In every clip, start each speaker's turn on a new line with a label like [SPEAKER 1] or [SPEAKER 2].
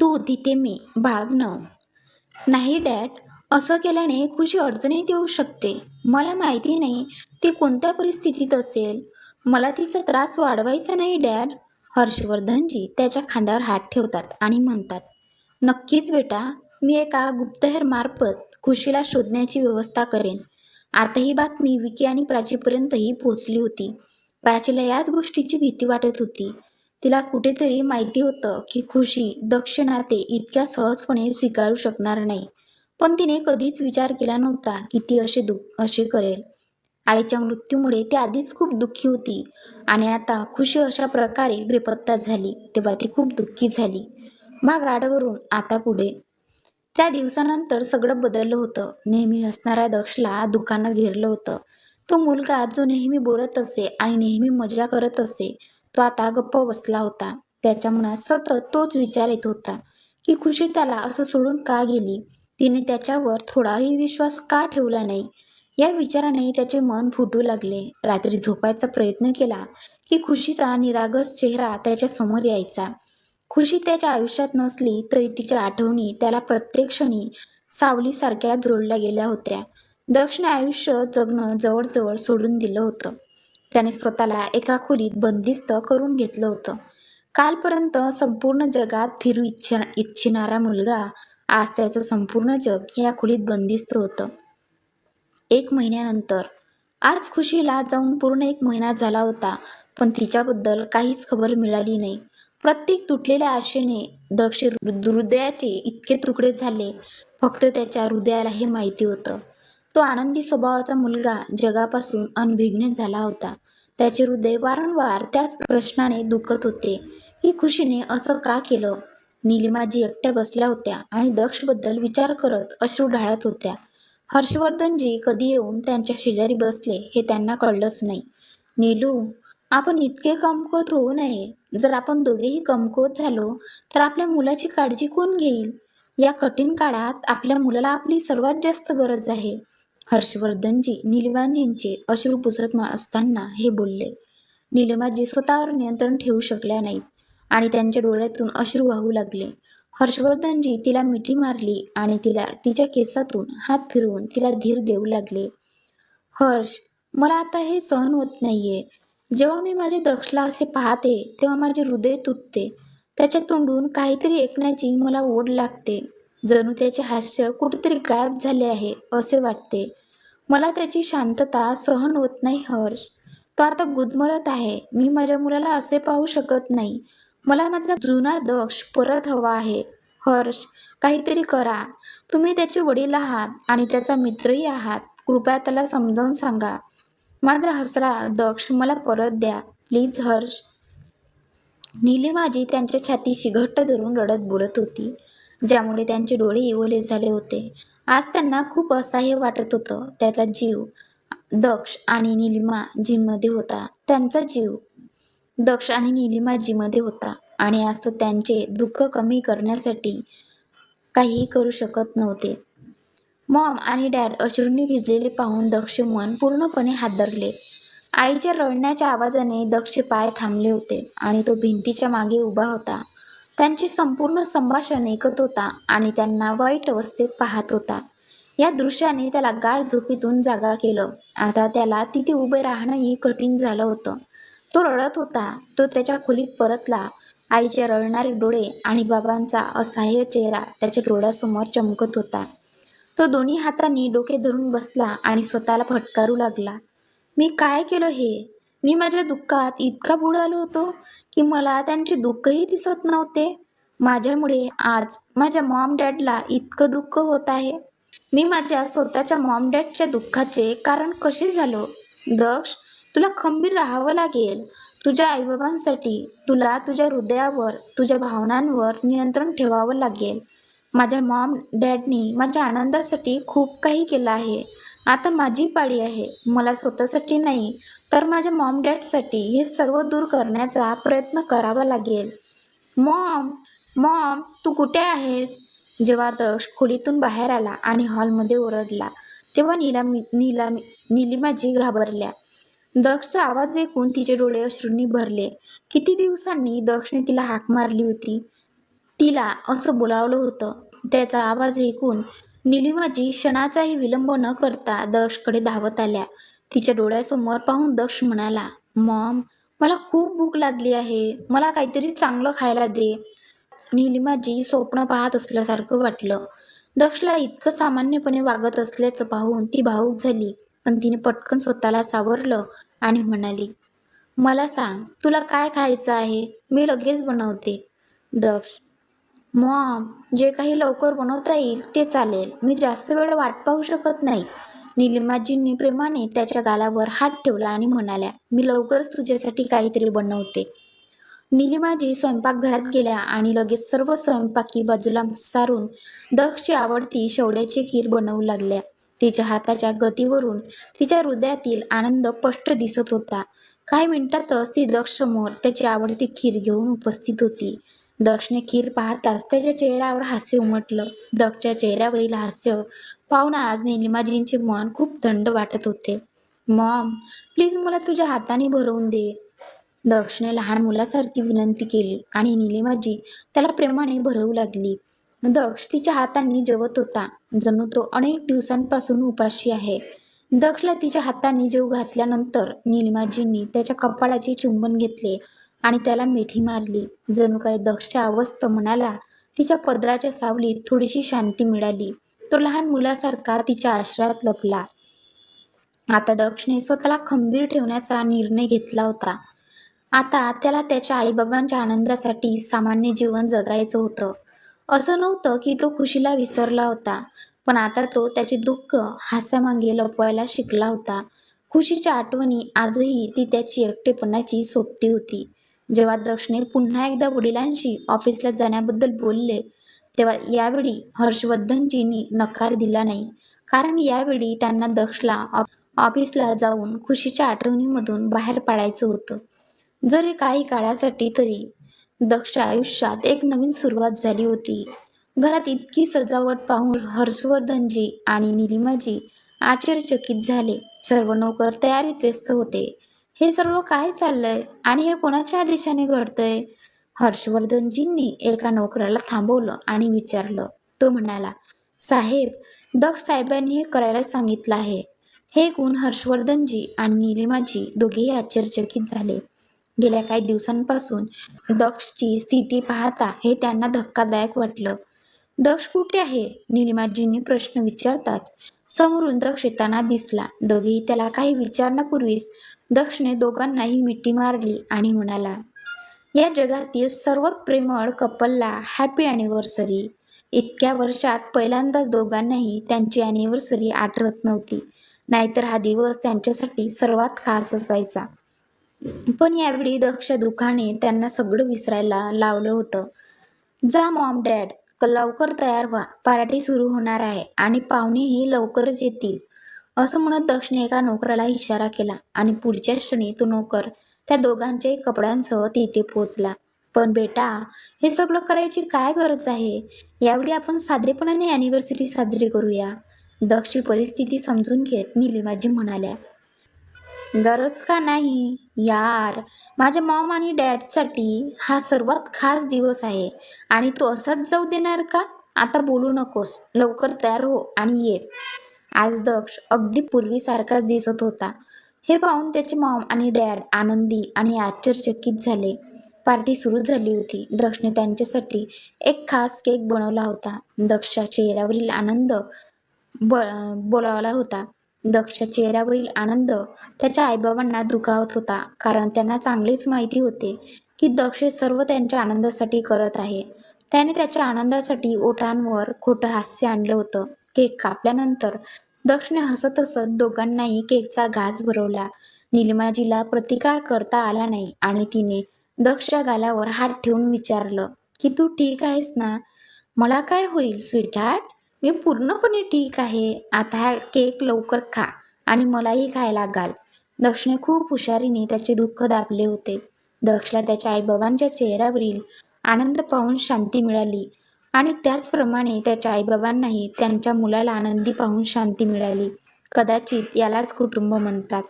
[SPEAKER 1] तू तिथे मी भाग नऊ नाही डॅड असं केल्याने खुशी अडचणीत येऊ शकते. मला माहिती नाही ती कोणत्या परिस्थितीत असेल. मला तिचा त्रास वाढवायचा नाही डॅड. हर्षवर्धनजी त्याच्या खांद्यावर हात ठेवतात आणि म्हणतात नक्कीच बेटा मी एका गुप्तहेरमार्फत खुशीला शोधण्याची व्यवस्था करेन. आता ही बातमी विकी आणि प्राचीपर्यंतही पोहोचली होती. प्राचीला याच गोष्टीची भीती वाटत होती. तिला कुठेतरी माहिती होतं की खुशी दक्ष नाते इतक्या सहजपणे स्वीकारू शकणार नाही. पण तिने कधीच विचार केला नव्हता की ती असे दुःख असे करेल. आईच्या मृत्यूमुळे ती आधीच खूप दुःखी होती आणि आता खुशी अशा प्रकारे बेपत्ता झाली तेव्हा ती खूप दुःखी झाली. मग गाडवरून आता पुढे. त्या दिवसानंतर सगळं बदललं होतं. नेहमी हसणाऱ्या दक्षला दुकानं घेरलं होतं. तो मुलगा जो नेहमी बोलत असे आणि नेहमी मजा करत असे तो आता गप्प बसला होता. त्याच्या मनात सतत तोच विचार येत होता की खुशी त्याला असं सोडून का गेली? तिने त्याच्यावर थोडाही विश्वास का ठेवला नाही? या विचाराने त्याचे मन फुटू लागले. रात्री झोपायचा प्रयत्न केला की खुशीचा निरागस चेहरा त्याच्यासमोर यायचा. खुशी त्याच्या आयुष्यात नसली तरी तिच्या आठवणी त्याला प्रत्येक क्षणी सावलीसारख्या जोडल्या गेल्या होत्या. दक्षिण आयुष्य जगणं जवळजवळ सोडून दिलं होतं. त्याने स्वतःला एका खोलीत बंदिस्त करून घेतलं होतं. कालपर्यंत संपूर्ण जगात फिरू इच्छा इच्छिणारा मुलगा आज त्याचं संपूर्ण जग या खोलीत बंदिस्त होतं. एक महिन्यानंतर आज खुशीला जाऊन पूर्ण एक महिना झाला होता पण तिच्याबद्दल काहीच खबर मिळाली नाही. प्रत्येक तुटलेल्या आशेने दक्ष हृदयाचे इतके तुकडे झाले फक्त त्याच्या हृदयाला हे माहिती होतं. तो आनंदी स्वभावाचा मुलगा जगापासून अनभिघ्न झाला होता. त्याचे हृदय वारंवार त्याच प्रश्नाने दुखत होते. की खुशीने असं का केलं? निलिमाजी एकट्या बसल्या होत्या आणि दक्षबद्दल विचार करत अश्रू ढाळत होत्या. हर्षवर्धनजी कधी येऊन त्यांच्या शेजारी बसले हे त्यांना कळलंच नाही. नीलू आपण इतके कमकुवत होऊ नये. जर आपण दोघेही कमकुवत झालो तर आपल्या मुलाची काळजी कोण घेईल? या कठीण काळात आपल्या मुलाला आपली सर्वात जास्त गरज आहे. हर्षवर्धनजी निलमाजींचे अश्रू पुसत असताना हे बोलले निलमाजी स्वतःवर नियंत्रण ठेवू शकल्या नाहीत आणि त्यांच्या डोळ्यातून अश्रू वाहू लागले. हर्षवर्धनजी तिला मिठी मारली आणि तिला तिच्या केसातून हात फिरवून तिला धीर देऊ लागले. हर्ष मला आता हे सहन होत नाहीये. जेव्हा मी माझ्या दक्षला असे पाहते तेव्हा माझे हृदय तुटते. त्याच्या तोंडून काहीतरी ऐकण्याची मला ओढ लागते. जणू त्याचे हास्य कुठेतरी गायब झाले आहे असे वाटते. मला त्याची शांतता सहन होत नाही हर्ष. तो आता गुदमरत आहे. मी माझ्या मुलाला असे पाहू शकत नाही. मला माझा जुना दक्ष परत हवा आहे. हर्ष काहीतरी करा. तुम्ही त्याचे वडील आहात आणि त्याचा मित्रही आहात. कृपया त्याला समजावून सांगा. माझा हसरा दक्ष मला परत द्या. प्लीज हर्ष. नीलिमाजी त्यांच्या छातीशी घट्ट धरून रडत बोलत होती. ज्यामुळे त्यांचे डोळे ओले झाले होते. आज त्यांना खूप असह्य वाटत होतं. त्याचा जीव दक्ष आणि निलिमाजींमध्ये होता. त्यांचा जीव दक्ष आणि निलिमाजीमध्ये होता आणि आज तो त्यांचे दुःख कमी करण्यासाठी काहीही करू शकत नव्हते. मॉम आणि डॅड अश्रूंनी भिजलेले पाहून दक्ष मन पूर्णपणे हादरले. आईच्या रडण्याच्या आवाजाने दक्ष पाय थांबले होते आणि तो भिंतीच्या मागे उभा होता. त्यांचे संपूर्ण संभाषण ऐकत होता आणि त्यांना वाईट अवस्थेत पाहत होता. या दृश्याने त्याला गाढ झोपीतून जागा केलं. आता त्याला तिथे उभे राहणंही कठीण झालं होतं. तो रडत होता. तो त्याच्या खोलीत परतला. आईचे रडणारे डोळे आणि बाबांचा असहाय्य चेहरा त्याच्या डोळ्यासमोर चमकत होता. तो दोन्ही हातांनी डोके धरून बसला आणि स्वतःला फटकारू लागला. मी काय केलं हे? मी माझ्या दुःखात इतका बुडालो होतो? की मला त्यांचे दुःखही दिसत नव्हते. माझ्यामुळे आज माझ्या मॉम डॅडला इतकं दुःख होत आहे. मी माझ्या स्वतःच्या मॉम डॅडच्या दुःखाचे कारण कसे झालो? दक्ष तुला खंबीर राहावं लागेल. तुझ्या आईबाबांसाठी तुला तुझ्या हृदयावर तुझ्या भावनांवर नियंत्रण ठेवावं लागेल. माझ्या मॉम डॅडनी माझ्या आनंदासाठी खूप काही केलं आहे. आता माझी पाळी आहे. मला स्वतःसाठी नाही तर माझ्या मॉम डॅडसाठी हे सर्व दूर करण्याचा प्रयत्न करावा लागेल. मॉम मॉम तू कुठे आहेस? जेव्हा दक्ष खोलीतून बाहेर आला आणि हॉलमध्ये ओरडला तेव्हा नीलामी निलामी निलिमाजी घाबरल्या. दक्षचा आवाज ऐकून तिचे डोळे अश्रूंनी भरले. किती दिवसांनी दक्षने तिला हाक मारली होती? तिला असं बोलावलं होतं. त्याचा आवाज ऐकून निलिमाजी क्षणाचाही विलंब न करता दक्षकडे धावत आल्या. तिच्या डोळ्यासमोर पाहून दक्ष म्हणाला मॉम मला खूप भूक लागली आहे. मला काहीतरी चांगलं खायला दे. निलिमाजी स्वप्न पाहत असल्यासारखं वाटलं. दक्षला इतकं सामान्यपणे वागत असल्याचं पाहून ती भावूक झाली. पण तिने पटकन स्वतःला सावरलं आणि म्हणाली मला सांग तुला काय खायचं आहे? मी लगेच बनवते. दक्ष मॉम जे काही लवकर बनवता येईल ते चालेल. मी जास्त वेळ वाट पाहू शकत नाही. निलिमाजींनी प्रेमाने त्याच्या गालावर हात ठेवला आणि म्हणाल्या मी लवकरच तुझ्यासाठी काहीतरी बनवते. निलिमाजी स्वयंपाकघरात गेल्या आणि लगेच सर्व स्वयंपाकी बाजूला सारून दक्षची आवडती शेवड्याची खीर बनवू लागल्या. तिच्या हाताच्या गतीवरून तिच्या हृदयातील आनंद स्पष्ट दिसत होता. काही मिनिटातच ती दक्ष समोर त्याची आवडती खीर घेऊन उपस्थित होती. दक्षने खीर पाहताच त्याच्या चेहऱ्यावर हास्य उमटलं. दक्षच्या चेहऱ्यावरील हास्य पाहून आज निलिमाजींचे मन खूप थंड वाटत होते. मॉम प्लीज मला तुझ्या हाताने भरवून दे. दक्षने लहान मुलासारखी विनंती केली आणि निलिमाजी त्याला प्रेमाने भरवू लागली. दक्ष तिच्या हातांनी जेवत होता जणू तो अनेक दिवसांपासून उपाशी आहे. दक्षला तिच्या हातांनी जेव घातल्यानंतर निलिमाजींनी त्याच्या कपाळाचे चुंबन घेतले आणि त्याला मिठी मारली. जणू काही दक्षच्या अवस्थ म्हणाला तिच्या पदराच्या सावलीत थोडीशी शांती मिळाली. तो लहान मुलासारखा तिच्या आश्रयात लपला. आता दक्षने स्वतःला खंबीर ठेवण्याचा निर्णय घेतला होता. आता त्याला त्याच्या आईबाबांच्या आनंदासाठी सामान्य जीवन जगायचं होतं. असं नव्हतं की तो खुशीला विसरला होता पण आता तो त्याचे दुःख हास्यामागे लपवायला शिकला होता. खुशीच्या आठवणी आजही ती त्याची एकटेपणाची सोबती होती. जेव्हा दक्षने पुन्हा एकदा वडिलांशी ऑफिसला जाण्याबद्दल बोलले तेव्हा यावेळी हर्षवर्धनजींनी नकार दिला नाही. कारण यावेळी त्यांना दक्षला ऑफिसला जाऊन खुशीच्या आठवणीमधून बाहेर पाडायचं होतं. जरी काही काळासाठी तरी दक्षच्या आयुष्यात एक नवीन सुरुवात झाली होती. घरात इतकी सजावट पाहून हर्षवर्धनजी आणि निलिमाजी आश्चर्यचकित झाले. सर्व नोकर तयारीत व्यस्त होते. हे सर्व काय चाललंय आणि हे कोणाच्या आदेशाने घडतंय? हर्षवर्धनजींनी एका नोकराला थांबवलं आणि विचारलं. तो म्हणाला साहेब दक्ष साहेबांनी हे करायला सांगितलं आहे. हे गुण हर्षवर्धनजी आणि निलिमाजी दोघेही आश्चर्यचकित झाले. गेल्या काही दिवसांपासून दक्षची स्थिती पाहता हे त्यांना धक्कादायक वाटलं. दक्ष कुठे आहे? निलिमाजींनी प्रश्न विचारताच समोरून दक्ष येताना दिसला. दोघेही त्याला काही विचारण्यापूर्वीच दक्षने दोघांनाही मिठी मारली आणि म्हणाला या जगातील सर्वात प्रेमळ कपलला हॅपी ॲनिव्हर्सरी इतक्या वर्षात पहिल्यांदाच दोघांनाही त्यांची ॲनिव्हर्सरी आठवत नव्हती. नाहीतर हा दिवस त्यांच्यासाठी सर्वात खास असायचा. पण यावेळी दक्ष दुःखाने त्यांना सगळं विसरायला लावलं होतं. जा मॉम डॅड लवकर तयार व्हा. पार्टी सुरू होणार आहे आणि पाहुणेही लवकरच येतील. असं म्हणत दक्षने एका नोकराला इशारा केला आणि पुढच्या क्षणी तो नोकर त्या दोघांच्याही कपड्यांसह तिथे पोचला पण बेटा हे सगळं करायची काय गरज आहे? यावेळी आपण साधेपणाने अॅनिव्हर्सरी साजरी करूया. दक्षची परिस्थिती समजून घेत निलिमाजी म्हणाल्या गरज का नाही? यार माझ्या मॉम आणि डॅडसाठी हा सर्वात खास दिवस आहे आणि तू असाच जाऊ देणार का? आता बोलू नकोस लवकर तयार हो आणि ये. आज दक्ष अगदी पूर्वीसारखाच दिसत होता. हे पाहून त्याचे मॉम आणि डॅड आनंदी आणि आश्चर्यचकित झाले. पार्टी सुरू झाली होती. दक्षने त्यांच्यासाठी एक खास केक बनवला होता. दक्षच्या चेहऱ्यावरील आनंद ब बोलावला होता. दक्षच्या चेहऱ्यावरील आनंद त्याच्या आईबाबांना दुखावत होता कारण त्यांना चांगलेच माहिती होते की दक्ष सर्व त्यांच्या आनंदासाठी करत आहे. त्याने त्याच्या आनंदासाठी ओठांवर खोटं हास्य आणलं होतं. केक कापल्यानंतर दक्षने हसत हसत दोघांनाही केकचा घास भरवला. निलिमाजीला प्रतिकार करता आला नाही आणि तिने दक्षच्या गालावर हात ठेवून विचारलं की तू ठीक आहेस ना? मला काय होईल स्वीटहार्ट? मी पूर्णपणे ठीक आहे. आता हा केक लवकर खा आणि मलाही खायला घाल. दक्षने खूप हुशारीने त्याचे दुःख दाबले होते. दक्षला त्याच्या आईबाबांच्या चेहऱ्यावरील आनंद पाहून शांती मिळाली. आणि त्याचप्रमाणे त्याच्या आईबाबांनाही त्यांच्या मुलाला आनंदी पाहून शांती मिळाली. कदाचित यालाच कुटुंब म्हणतात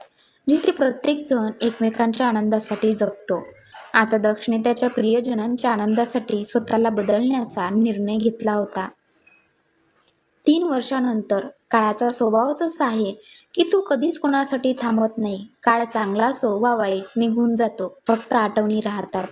[SPEAKER 1] जिथे प्रत्येकजण एकमेकांच्या आनंदासाठी जगतो. आता दक्षने त्याच्या प्रियजनांच्या आनंदासाठी स्वतःला बदलण्याचा निर्णय घेतला होता. तीन वर्षानंतर काळाचा स्वभावच असा आहे की तो कधीच कोणासाठी थांबत नाही. काळ चांगला असो वा वाईट निघून जातो फक्त आठवणी राहतात.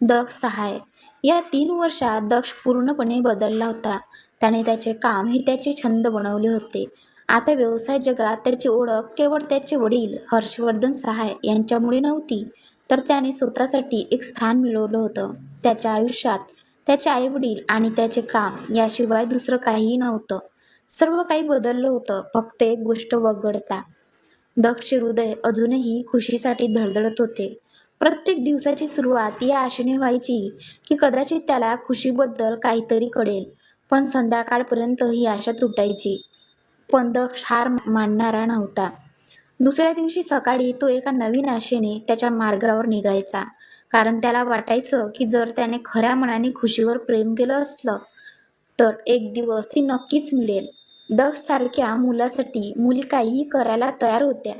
[SPEAKER 1] दक्ष सहाय या तीन वर्षात दक्ष पूर्णपणे बदलला होता. त्याने त्याचे काम हे त्याचे छंद बनवले होते. आता व्यवसाय जगात त्याची ओळख केवळ त्याचे वडील हर्षवर्धन सहाय यांच्यामुळे नव्हती तर त्याने स्वतःसाठी एक स्थान मिळवलं होतं. त्याच्या आयुष्यात त्याचे आईवडील आणि त्याचे काम याशिवाय दुसरं काहीही नव्हतं. सर्व काही बदललं होतं फक्त एक गोष्ट वगळता. दक्ष हृदय अजूनही खुशीसाठी धडधडत होते. प्रत्येक दिवसाची सुरुवात या आशेने व्हायची की कदाचित त्याला खुशीबद्दल काहीतरी कळेल. पण संध्याकाळपर्यंत ही आशा तुटायची. पण दक्ष हार मानणारा नव्हता. दुसऱ्या दिवशी सकाळी तो एका नवीन आशेने त्याच्या मार्गावर निघायचा. कारण त्याला वाटायचं की जर त्याने खऱ्या मनाने खुशीवर प्रेम केलं असलं तर एक दिवस ती नक्कीच मिळेल. दक्ष सारख्या मुलासाठी मुली काहीही करायला तयार होत्या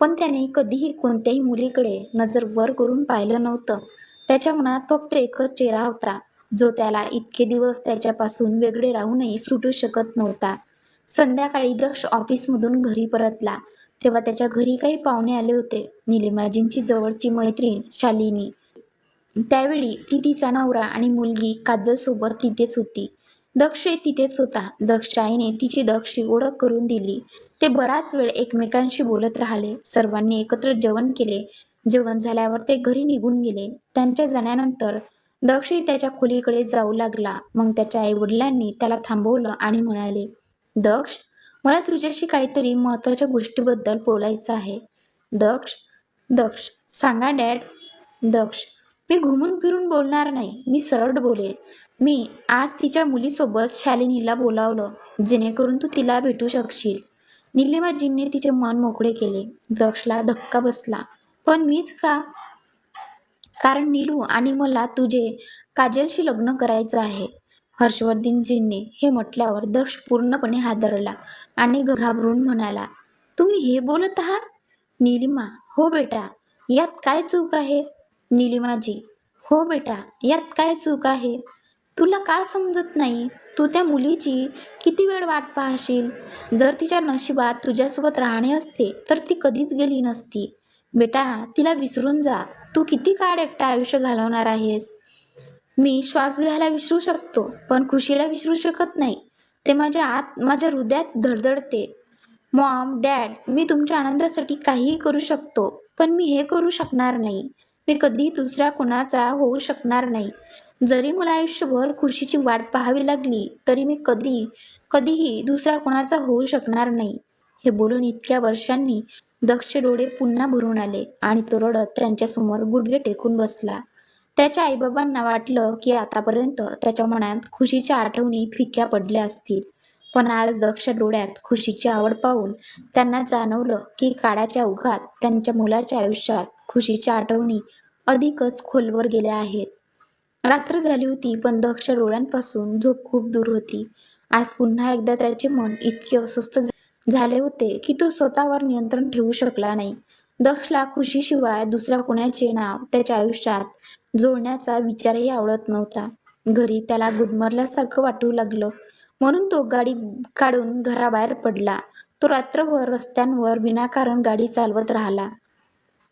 [SPEAKER 1] पण त्याने कधीही कोणत्याही मुलीकडे नजर वर करून पाहिलं नव्हतं. त्याच्या मनात फक्त एकच चेहरा होता जो त्याला इतके दिवस त्याच्यापासून वेगळे राहूनही सुटू शकत नव्हता. संध्याकाळी दक्ष ऑफिसमधून घरी परतला. तेव्हा त्याच्या घरी काही पाहुणे आले होते निलिमाजींची जवळची मैत्रीण शालिनी. त्यावेळी ती तिचा नवरा आणि मुलगी काजलसोबत तिथेच होती. दक्ष तिथेच होता. दक्ष आईने तिची दक्षी ओळख करून दिली. ते बराच वेळ एकमेकांशी बोलत राहिले. सर्वांनी एकत्र जेवण केले. जेवण झाल्यावर ते घरी निघून गेले. त्यांच्या जाण्यानंतर दक्षही त्याच्या खोलीकडे जाऊ लागला. मग त्याच्या आई वडिलांनी त्याला थांबवलं आणि म्हणाले दक्ष मला तुझ्याशी काहीतरी महत्त्वाच्या गोष्टीबद्दल बोलायचं आहे. दक्ष? दक्ष सांगा डॅड. दक्ष मी घुमून फिरून बोलणार नाही. मी सरळ बोलेन मी आज तिच्या मुलीसोबत शालिनीला बोलावलं. जेणेकरून तू तिला भेटू शकशील. निलिमाजींनी तिचे मन मोकळे केले. दक्षला धक्का बसला. पण मीच का? कारण नीलू आणि मला तुझे काजलशी लग्न करायचं आहे. हर्षवर्धनजींनी हे म्हटल्यावर दक्ष पूर्णपणे हादरला आणि घाबरून म्हणाला तुम्ही हे बोलत आहात? निलिमा हो बेटा यात काय चूक आहे? निलिमाजी हो बेटा यात काय चूक आहे? तुला का समजत नाही? तू त्या मुलीची किती वेळ वाट पाहशील? जर तिच्या नशिबात तुझ्यासोबत राहणे असते तर ती कधीच गेली नसती. बेटा तिला विसरून जा. तू किती काळ एकटा आयुष्य घालवणार आहेस? मी श्वास घ्यायला विसरू शकतो पण खुशीला विसरू शकत नाही. ते माझ्या आत माझ्या हृदयात धडधडते. मॉम डॅड मी तुमच्या आनंदासाठी काहीही करू शकतो पण मी हे करू शकणार नाही. मी कधी दुसऱ्या कोणाचा होऊ शकणार नाही. जरी मला आयुष्यभर खुशीची वाट पाहावी लागली तरी मी कधी कधीही दुसरा कोणाचा होऊ शकणार नाही. हे बोलून इतक्या वर्षांनी दक्ष डोळे पुन्हा भरून आले आणि तो रडत त्यांच्यासमोर गुडघे टेकून बसला. त्याच्या आईबाबांना वाटलं की आतापर्यंत त्याच्या मनात खुशीच्या आठवणी फिक्या पडल्या असतील. पण आज दक्ष डोळ्यात खुशीची आवड पाहून त्यांना जाणवलं की काळाच्या उघात त्यांच्या मुलाच्या आयुष्यात खुशीच्या आठवणी अधिकच खोलवर गेल्या आहेत. रात्र झाली होती पण दक्ष डोळ्यांपासून झोप खूप दूर होती. आज पुन्हा एकदा त्याचे मन इतके अस्वस्थ झाले होते की तो स्वतःवर नियंत्रण ठेवू शकला नाही. दक्षला खुशीशिवाय दुसऱ्या कोणाचे नाव त्याच्या आयुष्यात जोडण्याचा विचारही आवडत नव्हता. घरी त्याला गुदमरल्यासारखं वाटू लागलं. म्हणून तो गाडी काढून घराबाहेर पडला. तो रात्रभर रस्त्यांवर विनाकारण गाडी चालवत राहिला.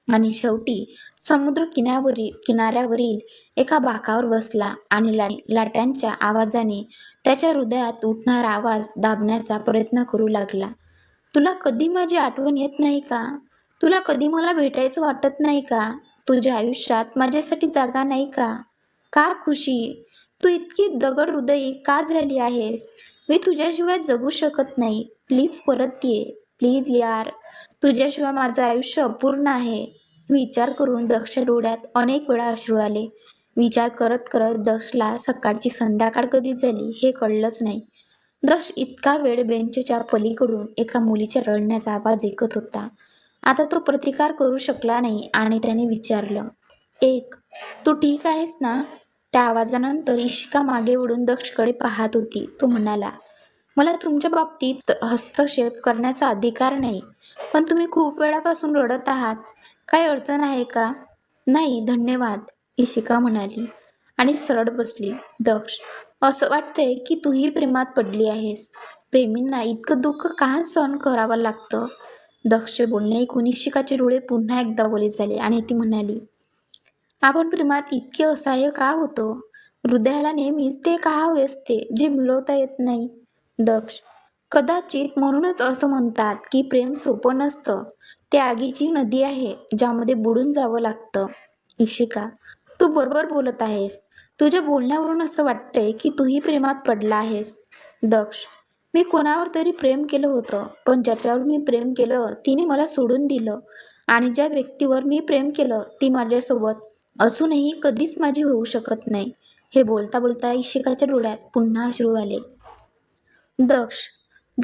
[SPEAKER 1] आणि शेवटी समुद्र किन्यावरील किनाऱ्यावरील एका बाकावर बसला आणि ला लाटांच्या आवाजाने त्याच्या हृदयात उठणारा आवाज दाबण्याचा प्रयत्न करू लागला. तुला कधी माझी आठवण येत नाही का? तुला कधी मला भेटायचं वाटत नाही का? तुझ्या आयुष्यात माझ्यासाठी जागा नाही का? का खुशी? तू इतकी दगड हृदयी का झाली आहेस? मी तुझ्याशिवाय जगू शकत नाही. प्लीज परत ये. प्लीज यार. तुझ्याशिवाय माझं आयुष्य अपूर्ण आहे. विचार करून दक्ष डोळ्यात अनेक वेळा अश्रू आले. विचार करत करत दक्षला सकाळची संध्याकाळ कधी झाली हे कळलंच नाही. दक्ष इतका वेळ बेंचच्या पलीकडून एका मुलीच्या रडण्याचा आवाज ऐकत होता. आता तो प्रतिकार करू शकला नाही आणि त्याने विचारलं एक तू ठीक आहेस ना? त्या आवाजानंतर इशिका मागे वळून दक्षकडे पाहत होती. तो म्हणाला मला तुमच्या बाबतीत हस्तक्षेप करण्याचा अधिकार नाही पण तुम्ही खूप वेळापासून रडत आहात. काय अडचण आहे का? नाही धन्यवाद इशिका म्हणाली आणि सरळ बसली. दक्ष असं वाटतंय की तूही प्रेमात पडली आहेस. प्रेमींना इतकं दुःख का सहन करावं लागतं? दक्षचे बोलणे ऐकून इशिकाचे डोळे पुन्हा एकदा ओले झाले आणि ती म्हणाली आपण प्रेमात इतके असहाय्य का होतो? हृदयाला नेहमीच ते का हवे असते जे मिळवता येत नाही? दक्ष कदाचित म्हणूनच असं म्हणतात की प्रेम सोपं नसतं. ते आगीची नदी आहे ज्यामध्ये बुडून जावं लागतं. इशिका तू बरोबर बोलत आहेस. तुझ्या बोलण्यावरून असं वाटतंय की तूही प्रेमात पडला आहेस. दक्ष मी कोणावर तरी प्रेम केलं होतं पण ज्याच्यावर मी प्रेम केलं तिने मला सोडून दिलं. आणि ज्या व्यक्तीवर मी प्रेम केलं ती माझ्यासोबत असूनही कधीच माझी होऊ शकत नाही. हे बोलता बोलता इशिकाच्या डोळ्यात पुन्हा अश्रू आले. दक्ष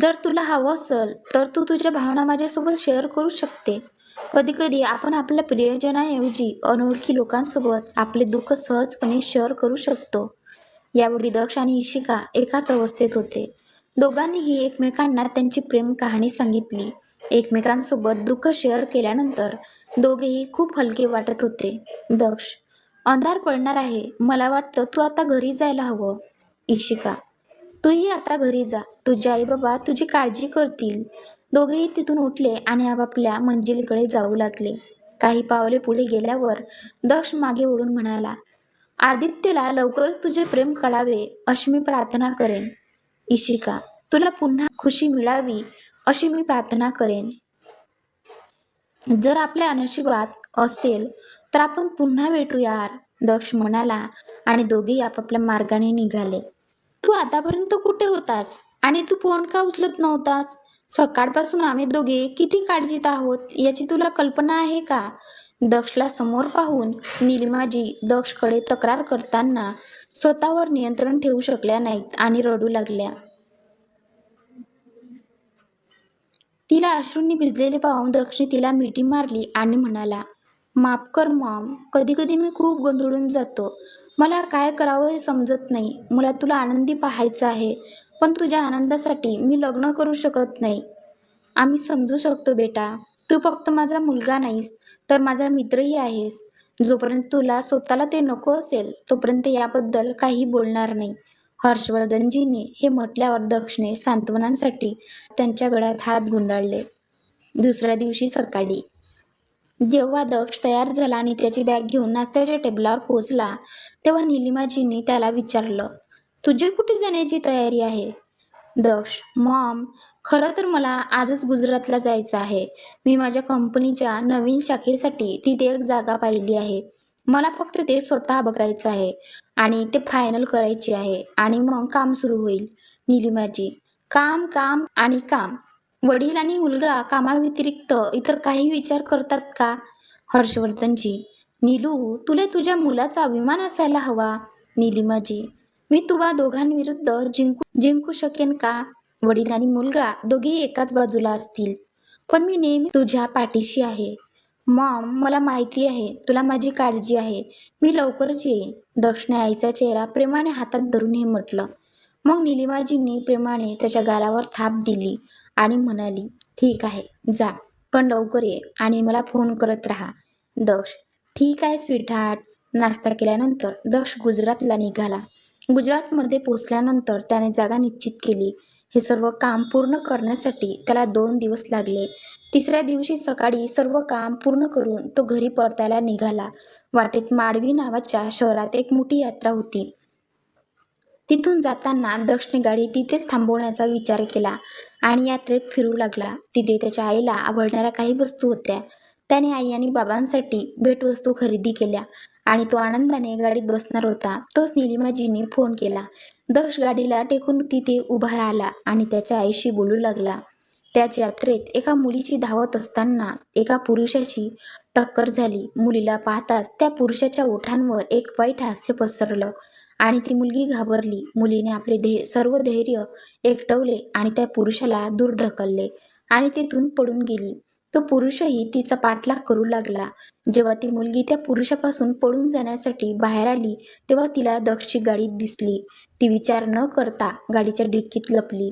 [SPEAKER 1] जर तुला हवं असेल तर तू तुझ्या भावना माझ्यासोबत शेअर करू शकते. कधी कधी आपण आपल्या प्रियजनाऐवजी अनोळखी लोकांसोबत आपले दुःख सहजपणे शेअर करू शकतो. यावेळी दक्ष आणि इशिका एकाच अवस्थेत होते. दोघांनीही एकमेकांना त्यांची प्रेम कहाणी सांगितली. एकमेकांसोबत दुःख शेअर केल्यानंतर दोघेही खूप हलके वाटत होते. दक्ष अंधार पडणार आहे. मला वाटतं तू आता घरी जायला हवं. इशिका तूही आता घरी जा. तुझे आई बाबा तुझी काळजी करतील. दोघेही तिथून उठले आणि आपापल्या मंजिलकडे जाऊ लागले. काही पावले पुढे गेल्यावर दक्ष मागे ओढून म्हणाला आदित्यला लवकरच तुझे प्रेम कळावे अशी मी प्रार्थना करेन. इशिका तुला पुन्हा खुशी मिळावी अशी मी प्रार्थना करेन. जर आपल्या नशिबात असेल तर आपण पुन्हा भेटू यार दक्ष म्हणाला आणि दोघेही आपापल्या मार्गाने निघाले. तू आतापर्यंत कुठे होतास? आणि तू फोन का उचलत नव्हतास? सकाळपासून आम्ही दोघे किती काळजीत आहोत याची तुला कल्पना आहे का? दक्षला समोर पाहून निलिमाजी दक्षकडे तक्रार करताना स्वतःवर नियंत्रण ठेवू शकल्या नाहीत आणि रडू लागल्या. तिला अश्रूंनी भिजलेले पाहून दक्षने तिला मिठी मारली आणि म्हणाला माफ कर मॉम कधी कधी मी खूप गोंधळून जातो. मला काय करावं हे समजत नाही. मला तुला आनंदी पाहायचं आहे पण तुझ्या आनंदासाठी मी लग्न करू शकत नाही. आम्ही समजू शकतो बेटा. तू फक्त माझा मुलगा नाहीस तर माझा मित्रही आहेस. जोपर्यंत तुला स्वतःला ते नको असेल तोपर्यंत याबद्दल काही बोलणार नाही. हर्षवर्धनजीने हे म्हटल्यावर दक्षिणे सांत्वनांसाठी त्यांच्या गळ्यात हात गुंडाळले. दुसऱ्या दिवशी सकाळी जेव्हा दक्ष तयार झाला आणि त्याची बॅग घेऊन नाश्त्याच्या टेबलावर पोहोचला तेव्हा निलिमाजींनी त्याला विचारलं तुझे कुठे जाण्याची तयारी आहे? दक्ष मॉम खरं तर मला आजच गुजरातला जायचं आहे. मी माझ्या कंपनीच्या नवीन शाखेसाठी तिथे एक जागा पाहिली आहे. मला फक्त ते स्वतः बघायचं आहे आणि ते फायनल करायचे आहे आणि मग काम सुरू होईल. निलिमाजी काम काम आणि काम. वडील आणि मुलगा कामाव्यतिरिक्त इतर काही विचार करतात का? हर्षवर्धनजी नीलू तुला तुझ्या मुलाचा अभिमान असायला हवा. नीलिमाजी मी तुला दोघांविरुद्ध जिंकू जिंकू शकेन का? वडील आणि मुलगा दोघेही एकाच बाजूला असतील. पण मी नेहमी तुझ्या पाठीशी आहे. मॉम मला माहिती आहे तुला माझी काळजी आहे. मी लवकरच येईन. दक्षिणे आईचा चेहरा प्रेमाने हातात धरून हे म्हटलं. मग निलिमाजींनी प्रेमाने त्याच्या गालावर थाप दिली. आणि म्हणाली ठीक आहे जा पण लवकर ये आणि मला फोन करत राहा. दक्ष. ठीक आहे स्वीटहार्ट नाश्ता केल्यानंतर दक्ष गुजरातला निघाला. गुजरातमध्ये पोचल्यानंतर त्याने जागा निश्चित केली. हे सर्व काम पूर्ण करण्यासाठी त्याला दोन दिवस लागले. तिसऱ्या दिवशी सकाळी सर्व काम पूर्ण करून तो घरी परतायला निघाला. वाटेत माडवी नावाच्या शहरात एक मोठी यात्रा होती. तिथून जाताना दक्षने गाडी तिथेच थांबवण्याचा विचार केला आणि यात्रेत फिरू लागला. तिथे त्याच्या आईला आवडणाऱ्या काही वस्तू होत्या. त्याने आई आणि बाबांसाठी भेटवस्तू खरेदी केल्या आणि तो आनंदाने गाडीत बसणार होता. तोच निलिमाजींनी फोन केला. दक्ष गाडीला टेकून तिथे उभा राहिला आणि त्याच्या आईशी बोलू लागला. त्याच यात्रेत एका मुलीची धावत असताना एका पुरुषाची टक्कर झाली. मुलीला पाहताच त्या पुरुषाच्या ओठांवर एक वाईट हास्य पसरलं. आणि ती मुलगी घाबरली. मुलीने आपले धै सर्व धैर्य एकटवले आणि त्या पुरुषाला दूर ढकलले आणि तिथून पडून गेली. तो पुरुषही तिचा पाठलाग करू लागला. जेव्हा ती मुलगी त्या पुरुषापासून पळून जाण्यासाठी बाहेर आली तेव्हा तिला दक्षची गाडी दिसली. ती विचार न करता गाडीच्या डिक्कीत लपली.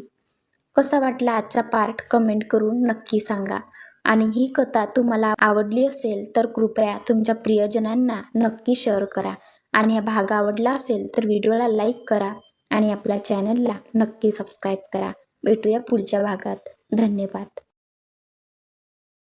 [SPEAKER 1] कसा वाटला आजचा पार्ट? कमेंट करून नक्की सांगा. आणि ही कथा तुम्हाला आवडली असेल तर कृपया तुमच्या प्रियजनांना नक्की शेअर करा. आणि हा भाग आवडला असेल तर व्हिडिओला लाईक करा आणि आपल्या चॅनलला नक्की सबस्क्राईब करा. भेटूया पुढच्या भागात. धन्यवाद.